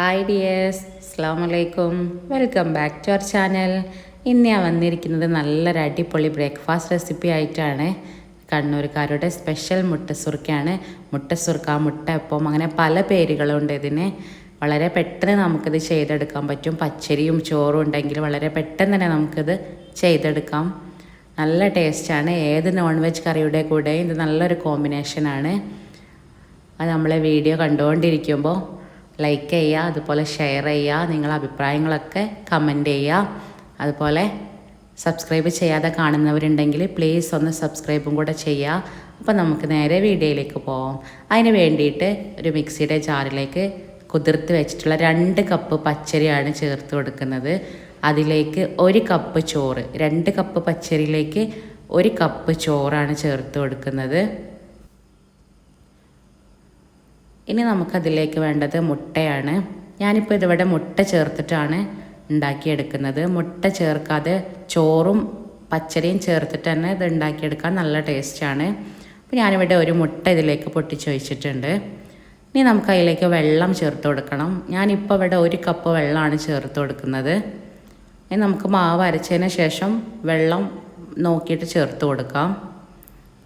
Hi dears അസ്സാം വലൈക്കും welcome back to our channel ഇന്ന് ഞാൻ വന്നിരിക്കുന്നത് നല്ലൊരു അടിപൊളി ബ്രേക്ക്ഫാസ്റ്റ് റെസിപ്പി ആയിട്ടാണ്. കണ്ണൂർക്കാരുടെ സ്പെഷ്യൽ മുട്ടസുർക്കയാണ്. മുട്ട മുട്ടപ്പം അങ്ങനെ പല പേരുകളുണ്ട് ഇതിന്. വളരെ പെട്ടെന്ന് നമുക്കിത് ചെയ്തെടുക്കാൻ പറ്റും. പച്ചരിയും ചോറും ഉണ്ടെങ്കിൽ വളരെ പെട്ടെന്ന് തന്നെ നമുക്കിത് ചെയ്തെടുക്കാം. നല്ല ടേസ്റ്റാണ് ഏത് നോൺ വെജ് കറിയുടെ കൂടെ ഇത് നല്ലൊരു കോമ്പിനേഷനാണ് അത് നമ്മളെ വീഡിയോ കണ്ടുകൊണ്ടിരിക്കുമ്പോൾ ലൈക്ക് ചെയ്യുക അതുപോലെ ഷെയർ ചെയ്യുക നിങ്ങളുടെ അഭിപ്രായങ്ങളൊക്കെ കമന്റ് ചെയ്യുക. അതുപോലെ സബ്സ്ക്രൈബ് ചെയ്യാതെ കാണുന്നവരുണ്ടെങ്കിൽ പ്ലീസ് ഒന്ന് സബ്സ്ക്രൈബും കൂടെ ചെയ്യുക. അപ്പോൾ നമുക്ക് നേരെ വീഡിയോയിലേക്ക് പോവാം. അതിന് വേണ്ടിയിട്ട് ഒരു മിക്സിയുടെ ജാറിലേക്ക് കുതിർത്ത് വെച്ചിട്ടുള്ള രണ്ട് കപ്പ് പച്ചരിയാണ് ചേർത്ത് കൊടുക്കുന്നത്. അതിലേക്ക് ഒരു കപ്പ് ചോറ് രണ്ട് കപ്പ് പച്ചരിയിലേക്ക് ഒരു കപ്പ് ചോറാണ് ചേർത്ത് കൊടുക്കുന്നത്. ഇനി നമുക്കതിലേക്ക് വേണ്ടത് മുട്ടയാണ്. ഞാനിപ്പോൾ ഇതിവിടെ മുട്ട ചേർത്തിട്ടാണ് ഉണ്ടാക്കിയെടുക്കുന്നത്. മുട്ട ചേർക്കാതെ ചോറും പച്ചരിയും ചേർത്തിട്ട് തന്നെ ഇത് ഉണ്ടാക്കിയെടുക്കാൻ നല്ല ടേസ്റ്റാണ്. അപ്പോൾ ഞാനിവിടെ ഒരു മുട്ട ഇതിലേക്ക് പൊട്ടിച്ച് വെച്ചിട്ടുണ്ട്. ഇനി നമുക്ക് അതിലേക്ക് വെള്ളം ചേർത്ത് കൊടുക്കണം. ഞാനിപ്പോൾ ഇവിടെ ഒരു കപ്പ് വെള്ളമാണ് ചേർത്ത് കൊടുക്കുന്നത്. ഇനി നമുക്ക് മാവ് അരച്ചതിന് ശേഷം വെള്ളം നോക്കിയിട്ട് ചേർത്ത് കൊടുക്കാം.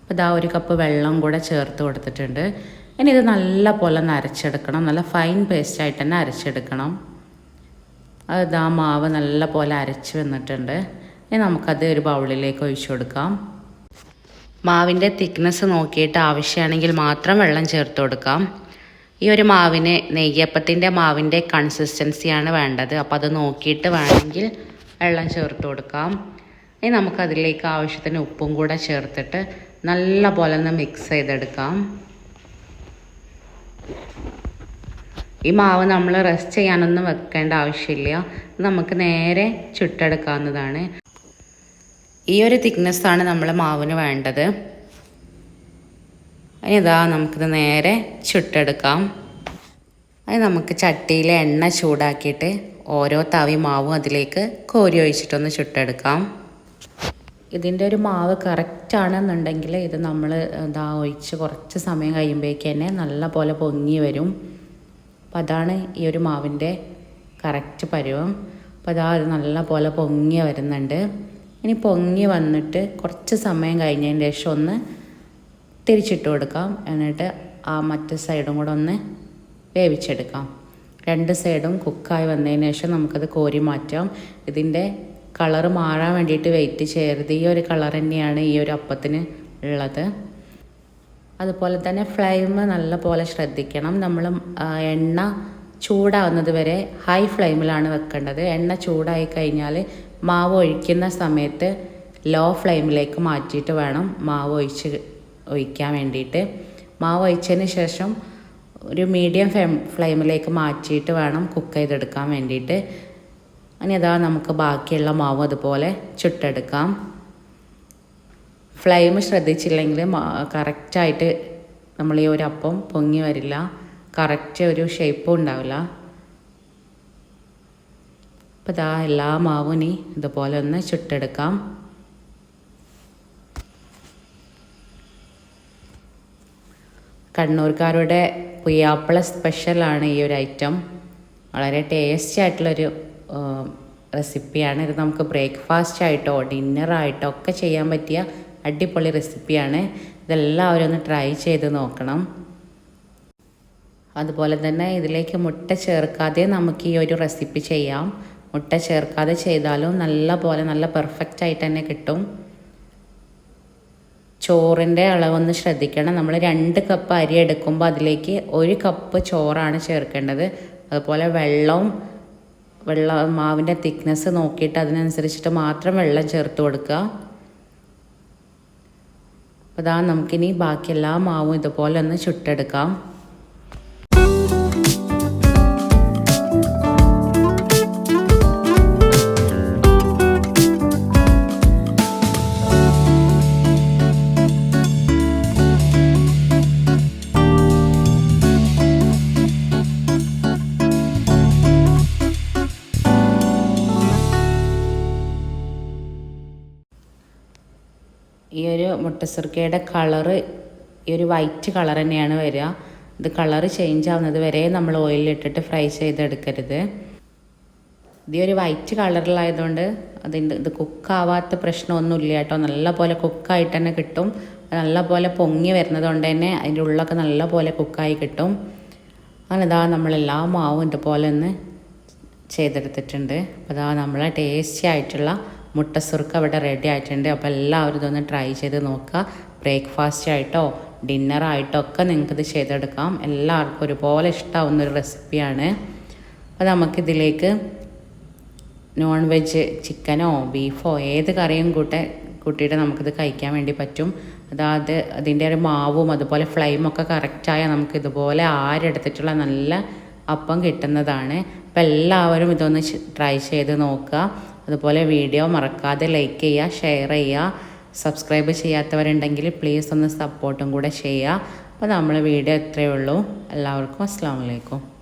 അപ്പോൾ ഇതാ ഒരു കപ്പ് വെള്ളം കൂടെ ചേർത്ത് കൊടുത്തിട്ടുണ്ട്. ഇനി ഇത് നല്ല പോലെ ഒന്ന് അരച്ചെടുക്കണം. നല്ല ഫൈൻ പേസ്റ്റായിട്ട് തന്നെ അരച്ചെടുക്കണം. അത് ആ മാവ് നല്ല പോലെ അരച്ച് വന്നിട്ടുണ്ട്. ഇനി നമുക്കത് ഒരു ബൗളിലേക്ക് ഒഴിച്ചു കൊടുക്കാം. മാവിന്റെ തിക്നെസ് നോക്കിയിട്ട് ആവശ്യമാണെങ്കിൽ മാത്രം വെള്ളം ചേർത്ത് കൊടുക്കാം. ഈ ഒരു മാവിന് നെയ്യപ്പത്തിന്റെ മാവിന്റെ കൺസിസ്റ്റൻസിയാണ് വേണ്ടത്. അപ്പോൾ അത് നോക്കിയിട്ട് വേണമെങ്കിൽ വെള്ളം ചേർത്ത് കൊടുക്കാം. ഇനി നമുക്കതിലേക്ക് ആവശ്യത്തിന് ഉപ്പും കൂടെ ചേർത്തിട്ട് നല്ല പോലെ ഒന്ന് മിക്സ് ചെയ്തെടുക്കാം. ഈ മാവ് നമ്മൾ റെസ്റ്റ് ചെയ്യാനൊന്നും വെക്കേണ്ട ആവശ്യമില്ല. നമുക്ക് നേരെ ചുട്ടെടുക്കാവുന്നതാണ്. ഈ ഒരു തിക്നെസ്സാണ് നമ്മൾ മാവിന് വേണ്ടത്. ഇതാ നമുക്കിത് നേരെ ചുട്ടെടുക്കാം. അത് നമുക്ക് ചട്ടിയിൽ എണ്ണ ചൂടാക്കിയിട്ട് ഓരോ തവി മാവും അതിലേക്ക് കോരി ഒഴിച്ചിട്ടൊന്ന് ചുട്ടെടുക്കാം. ഇതിന്റെ ഒരു മാവ് കറക്റ്റ് ആണെന്നുണ്ടെങ്കിൽ ഇത് നമ്മൾ ഇതാ ഒഴിച്ച് കുറച്ച് സമയം കഴിയുമ്പോഴേക്ക് തന്നെ നല്ല പോലെ പൊങ്ങി വരും. അപ്പം അതാണ് ഈ ഒരു മാവിന്റെ കറക്റ്റ് പരുവം. അപ്പോൾ അതാ അത് നല്ല പോലെ പൊങ്ങി വരുന്നുണ്ട്. ഇനി പൊങ്ങി വന്നിട്ട് കുറച്ച് സമയം കഴിഞ്ഞതിന് ശേഷം ഒന്ന് തിരിച്ചിട്ട് കൊടുക്കാം. എന്നിട്ട് ആ മറ്റു സൈഡും കൂടെ ഒന്ന് വേവിച്ചെടുക്കാം. രണ്ട് സൈഡും കുക്കായി വന്നതിന് ശേഷം നമുക്കത് കോരി മാറ്റാം. ഇതിന്റെ കളറ് മാറാൻ വേണ്ടിയിട്ട് വെയിറ്റ് ചെയ്യരുത് ഈ ഒരു കളർ തന്നെയാണ് ഈ ഒരു അപ്പത്തിന് ഉള്ളത്. അതുപോലെ തന്നെ ഫ്ലെയിം നല്ല പോലെ ശ്രദ്ധിക്കണം നമ്മൾ എണ്ണ ചൂടാവുന്നത് വരെ ഹൈ ഫ്ലെയിമിലാണ് വെക്കേണ്ടത്. എണ്ണ ചൂടായി കഴിഞ്ഞാൽ മാവ് ഒഴിക്കുന്ന സമയത്ത് ലോ ഫ്ലെയിമിലേക്ക് മാറ്റിയിട്ട് വേണം മാവ് ഒഴിച്ച് ഒഴിക്കാൻ വേണ്ടിയിട്ട്. മാവ് ഒഴിച്ചതിന് ശേഷം ഒരു മീഡിയം ഫ്ലെയിമിലേക്ക് മാറ്റിയിട്ട് വേണം കുക്ക് ചെയ്തെടുക്കാൻ വേണ്ടിയിട്ട്. ഇനി അതാ നമുക്ക് ബാക്കിയുള്ള മാവ് അതുപോലെ ചുട്ടെടുക്കാം. ഫ്ലെയിം ശ്രദ്ധിച്ചില്ലെങ്കിൽ കറക്റ്റായിട്ട് നമ്മൾ ഈ ഒരു അപ്പം പൊങ്ങി വരില്ല. കറക്റ്റ് ഒരു ഷേപ്പും ഉണ്ടാവില്ല. അപ്പോൾ ഇതാ എല്ലാ മാവും ഇനി ഇതുപോലെ ഒന്ന് ചുട്ടെടുക്കാം. കണ്ണൂർക്കാരുടെ പുയ്യാപ്പിള സ്പെഷ്യലാണ് ഈ ഒരു ഐറ്റം വളരെ ടേസ്റ്റി ആയിട്ടുള്ളൊരു റെസിപ്പിയാണ് ഇത് നമുക്ക് ബ്രേക്ക്ഫാസ്റ്റ് ആയിട്ടോ ഡിന്നറായിട്ടോ ഒക്കെ ചെയ്യാൻ പറ്റിയ അടിപൊളി റെസിപ്പിയാണ് ഇതെല്ലാവരും ഒന്ന് ട്രൈ ചെയ്ത് നോക്കണം. അതുപോലെ തന്നെ ഇതിലേക്ക് മുട്ട ചേർക്കാതെ നമുക്ക് ഈ ഒരു റെസിപ്പി ചെയ്യാം. മുട്ട ചേർക്കാതെ ചെയ്താലും നല്ല പോലെ നല്ല പെർഫെക്റ്റ് ആയിട്ട് തന്നെ കിട്ടും. ചോറിന്റെ അളവൊന്ന് ശ്രദ്ധിക്കണം. നമ്മൾ രണ്ട് കപ്പ് അരി എടുക്കുമ്പോൾ അതിലേക്ക് ഒരു കപ്പ് ചോറാണ് ചേർക്കേണ്ടത്. അതുപോലെ വെള്ളവും വെള്ളം മാവിന്റെ തിക്നെസ് നോക്കിയിട്ട് അതിനനുസരിച്ചിട്ട് മാത്രം വെള്ളം ചേർത്ത് കൊടുക്കുക. അപ്പോൾ അതാ നമുക്കിനി ബാക്കി എല്ലാ മാവും ഇതുപോലെ ഒന്ന് ചുട്ടെടുക്കാം. ഈ ഒരു മുട്ടസുർക്കയുടെ കളറ് ഈ ഒരു വൈറ്റ് കളർ തന്നെയാണ് വരിക. ഇത് കളറ് ചേഞ്ച് ആവുന്നത് വരെ നമ്മൾ ഓയിലിട്ടിട്ട് ഫ്രൈ ചെയ്തെടുക്കരുത്. ഇത് ഒരു വൈറ്റ് കളറിലായതുകൊണ്ട് അതിന്റെ ഇത് കുക്കാവാത്ത പ്രശ്നമൊന്നുമില്ല കേട്ടോ. നല്ല പോലെ കുക്കായിട്ട് തന്നെ കിട്ടും. നല്ല പോലെ പൊങ്ങി വരുന്നത് കൊണ്ട് തന്നെ അതിന്റെ ഉള്ളൊക്കെ നല്ല പോലെ കുക്കായി കിട്ടും. അങ്ങനെ ഇതാ നമ്മളെല്ലാ മാവും ഇതുപോലെ ഒന്ന് ചെയ്തെടുത്തിട്ടുണ്ട്. അപ്പോൾ അതാ നമ്മളെ ടേസ്റ്റി ആയിട്ടുള്ള മുട്ട സുറുക്ക അവിടെ റെഡി ആയിട്ടുണ്ട്. അപ്പോൾ എല്ലാവരും ഇതൊന്ന് ട്രൈ ചെയ്ത് നോക്കുക. ബ്രേക്ക്ഫാസ്റ്റ് ആയിട്ടോ ഡിന്നറായിട്ടോ ഒക്കെ നിങ്ങൾക്കിത് ചെയ്തെടുക്കാം. എല്ലാവർക്കും ഒരുപോലെ ഇഷ്ടമാവുന്ന ഒരു റെസിപ്പിയാണ് അപ്പോൾ നമുക്കിതിലേക്ക് നോൺ വെജ് ചിക്കനോ ബീഫോ ഏത് കറിയും കൂട്ടെ കൂട്ടിയിട്ട് നമുക്കിത് കഴിക്കാൻ വേണ്ടി പറ്റും. അതായത് അതിന്റെ ഒരു മാവും അതുപോലെ ഫ്ലെയിമൊക്കെ കറക്റ്റായാൽ നമുക്ക് ഇതുപോലെ ആരെടുത്തിട്ടുള്ള നല്ല അപ്പം കിട്ടുന്നതാണ്. അപ്പം എല്ലാവരും ഇതൊന്ന് ട്രൈ ചെയ്ത് നോക്കുക. അതുപോലെ വീഡിയോ മറക്കാതെ ലൈക്ക് ചെയ്യുക ഷെയർ ചെയ്യുക സബ്സ്ക്രൈബ് ചെയ്യാത്തവരുണ്ടെങ്കിൽ പ്ലീസ് ഒന്ന് സപ്പോർട്ടും കൂടെ ചെയ്യുക. അപ്പോൾ നമ്മൾ വീഡിയോ എത്രയേ ഉള്ളൂ. എല്ലാവർക്കും അസ്സാം വലൈക്കും